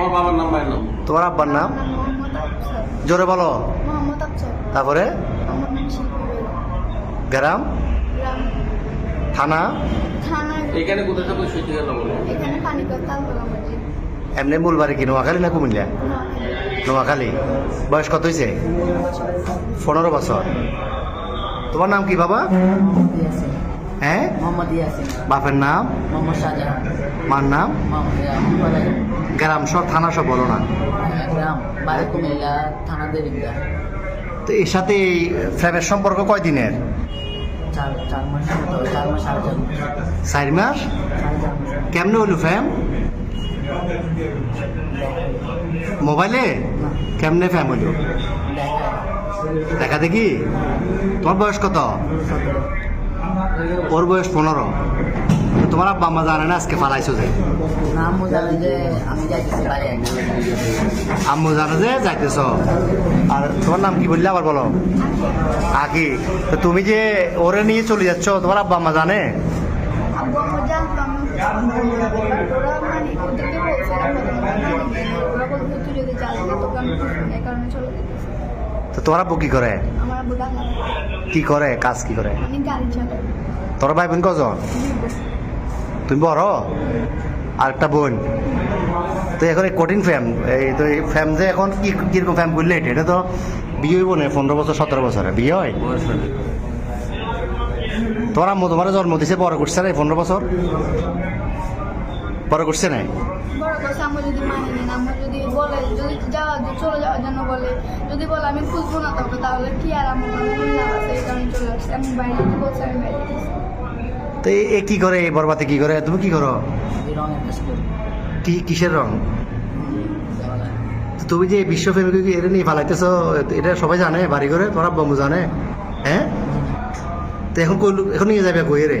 তোমার বাবার নাম মায়ের নাম? তোমার আব্বার নাম? জোরে বলো। তারপরে। গ্রাম? থানা? এখানে কোথায় থাকো? বলো। এমনি মূল বাড়ি কি? নোয়াখালী না কুমিল্লা? নোয়াখালী। বয়স কত হয়েছে পনেরো বছর। তোমার নাম কি বাবা? হ্যাঁ? মোহাম্মদ ইয়াসিন। বাপের নাম? মোহাম্মদ শাহজাহান। মার নাম? গ্রাম সব থানা সব বলো না। গ্রাম। বাড়ি কুমিল্লা থানা তো এর সাথে এই ফ্ল্যামের সম্পর্ক কয় দিনের চার মাস কেমনে হইল ফ্যাম? মোবাইলে? কেমনে ফ্যাম হইল দেখা। দেখা তোমার বয়স কত? ওর বয়স পনেরো। তোমার আব্বা আম্মা জানে না আজকে পালাইছো যে? আম্মু জানে যে যাইতেছ আর তোমার নাম কি বললে আবার বলো? আকি। তো তুমি যে ওরে নিয়ে চলে যাচ্ছ তোমার আব্বা আম্মা জানে? মানে এই কারণে চলে তোমার আব্বু কি করে? কি করে? কাজ কি করে? আমি গাড়ি তোর ভাই বোন কজন? তুমি বড়? আর একটা বোন। তো এখন এই কঠিন ফ্যাম এই তো এই ফ্যাম যে এখন কি কীরকম ফ্যাম করলে? এটা এটা তো বিয়ে হইব না পনেরো বছর সতেরো বছরে। বিয়ে হয়। তোমার আম্মু তোমার জন্ম দিছে বড় করছে পনেরো বছর। বড় করছে না বড় কথা আমার যদি মানে নেন আমার যদি বলে যদি যাওয়া চলে যাওয়ার জন্য বলে যদি বলে আমি খুঁজবো না তবে তাহলে কি আর আমার লাভ আছে এই কারণে চলে আসছে আমি বাইরে বলছি আমি বাইরে তো এ- কি করে এই বরবাতে কি করে? তুমি কি করো? কি কিসের রং? তুমি যে বিশ্ব প্রেমিক এটা নিয়ে ফালাইতেছ এটা সবাই জানে বাড়ি করে তোমার বম্বু জানে হ্যাঁ? তো এখন এখন নিয়ে যাবে কই রে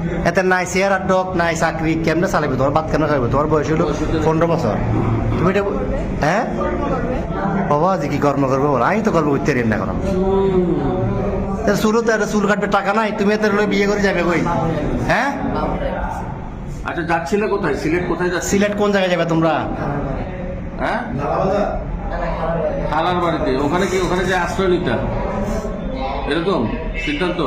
এতে নাই চেয়ার আর ডক নাই চাকরি কেমনে চালাবে তোমার বাদ কেন খাইবে তোমার বয়স হলো পনেরো বছর। তুমি এটা হ্যাঁ? বাবা যে কি কর্ম করবে বলো? আমি তো কর্ম করতে না তাহলে চুলও তো একটা চুল কাটবে টাকা নাই তুমি এত বিয়ে করে যাবে কই? হ্যাঁ? আচ্ছা যাচ্ছিলে কোথায়? সিলেট কোথায় যাচ্ছি সিলেট কোন জায়গায় যাবে তোমরা? হ্যাঁ? খালার বাড়িতে। ওখানে কি ওখানে যে আশ্রয় নিতা এরকম? সিদ্ধান্ত?